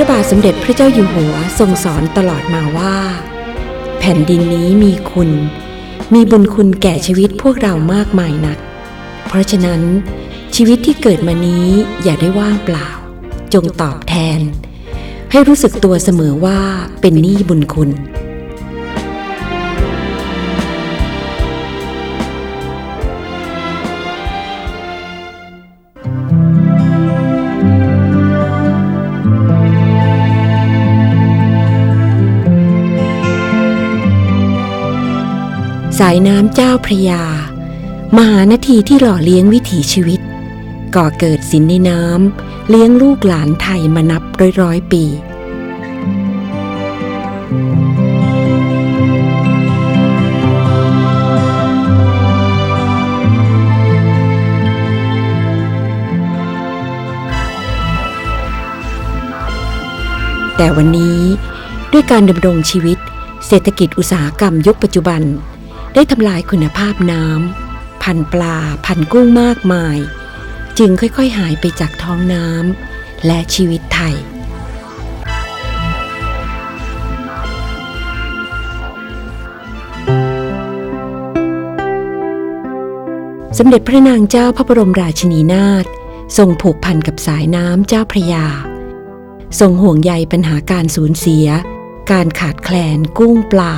ระบาทสมเด็จพระเจ้าอยู่หัวทรงสอนตลอดมาว่า แผ่นดินนี้มีคุณ มีบุญคุณแก่ชีวิตพวกเรามากมายนัก เพราะฉะนั้น ชีวิตที่เกิดมานี้อย่าได้ว่างเปล่า จงตอบแทน ให้รู้สึกตัวเสมอว่าเป็นหนี้บุญคุณ สายน้ำเจ้าพระยา มหานาทีที่หล่อเลี้ยงวิถีชีวิต ก่อเกิดสินในน้ำเลี้ยงลูกหลานไทยมานับร้อยร้อยปีแต่วันนี้ด้วยการดำรงชีวิต เศรษฐกิจอุตสาหกรรมยุคปัจจุบัน ได้ทำลายคุณภาพน้ำพันปลาพันกุ้งมากมาย จึงค่อยๆหายไปจากท้องน้ำและชีวิตไทย สมเด็จพระนางเจ้าพระบรมราชินีนาถทรงผูกพันกับสายน้ำเจ้าพระยา ทรงห่วงใยปัญหาการสูญเสีย การขาดแคลนกุ้งปลา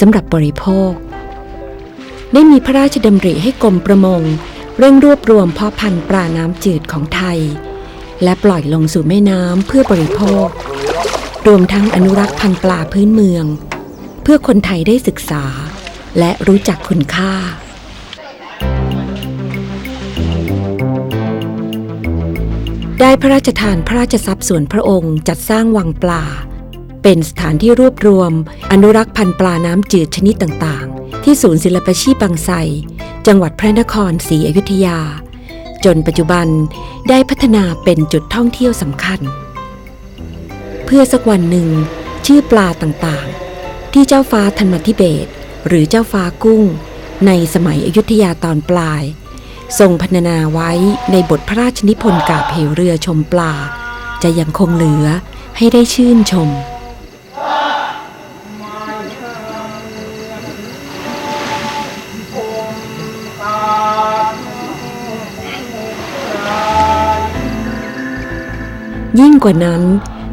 สำหรับบริโภค ได้มีพระราชดำริให้กรมประมง เร่งรวบรวมเพาะพันธุ์ปลาน้ำจืดของไทย และปล่อยลงสู่แม่น้ำเพื่อบริโภค รวมทั้งอนุรักษ์พันธุ์ปลาพื้นเมือง เพื่อคนไทยได้ศึกษา และรู้จักคุณค่าได้พระราชทานพระราชทรัพย์ส่วนพระองค์จัดสร้างวังปลา เป็นสถานที่รวบรวม อนุรักษ์พันธุ์ปลาน้ำจืดชนิดต่างๆ ที่ศูนย์ศิลปาชีพบางไทรจังหวัดพระนครศรีอยุธยา จนปัจจุบันได้พัฒนาเป็นจุดท่องเที่ยวสำคัญ เพื่อสักวันหนึ่ง ชื่อปลาต่างๆ ที่เจ้าฟ้าธนมธิเบศหรือเจ้าฟ้ากุ้ง ในสมัยอยุธยาตอนปลาย ทรงพรรณนาไว้ในบทพระราชนิพนธ์กาบเหวเรือชมปลา จะยังคงเหลือให้ได้ชื่นชม ยิ่งกว่านั้น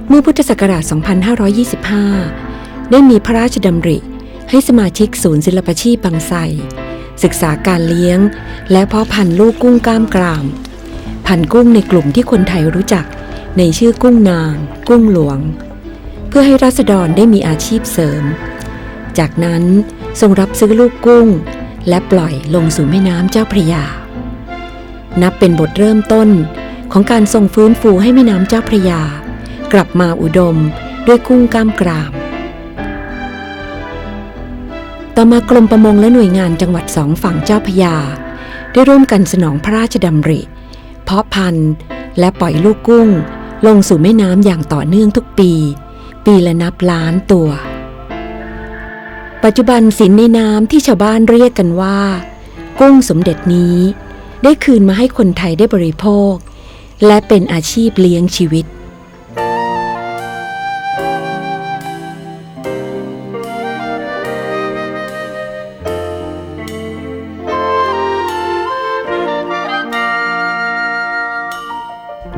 เมื่อพุทธศักราช 2525 ได้มีพระราชดำริ ให้สมาชิกศูนย์ศิลปชีพบางไทรศึกษาการเลี้ยง และเพาะพันธุ์ลูกกุ้งกล้ามกราม พันธุ์กุ้งในกลุ่มที่คนไทยรู้จักในชื่อกุ้งนาง กุ้งหลวง เพื่อให้รัษฎรได้มีอาชีพเสริม จากนั้นทรงรับซื้อลูกกุ้ง และปล่อยลงสู่แม่น้ำเจ้าพระยา นับเป็นบทเริ่มต้น ของการทรงฟื้นฟูให้แม่น้ำเจ้าพระยา กลับมาอุดมด้วยกุ้งก้ามกราม ต่อมากรมประมงและหน่วยงานจังหวัดสองฝั่งเจ้าพระยา ได้ร่วมกันสนองพระราชดำริ เพาะพันธุ์และปล่อยลูกกุ้ง ลงสู่แม่น้ำอย่างต่อเนื่องทุกปี ปีละนับล้านตัว ปัจจุบันสินในน้ำที่ชาวบ้านเรียกกันว่า กุ้งสมเด็จนี้ได้คืนมาให้คนไทยได้บริโภค และเป็นอาชีพเลี้ยงชีวิต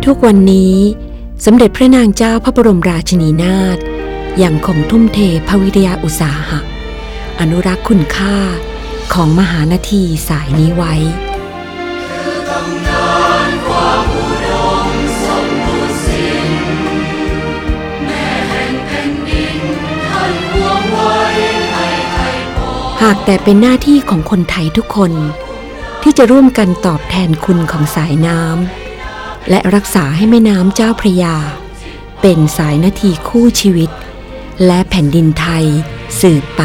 ทุกวันนี้ สมเด็จพระนางเจ้าพระบรมราชินีนาถยังคงทุ่มเทพวิทยาอุตสาหะ อนุรักษ์คุณค่าของมหานาทีสายนี้ไว้ หากแต่เป็นหน้าที่ของคนไทยทุกคน ที่จะร่วมกันตอบแทนคุณของสายน้ำและรักษาให้แม่น้ำเจ้าพระยา เป็นสายนาทีคู่ชีวิต และแผ่นดินไทยสืบไป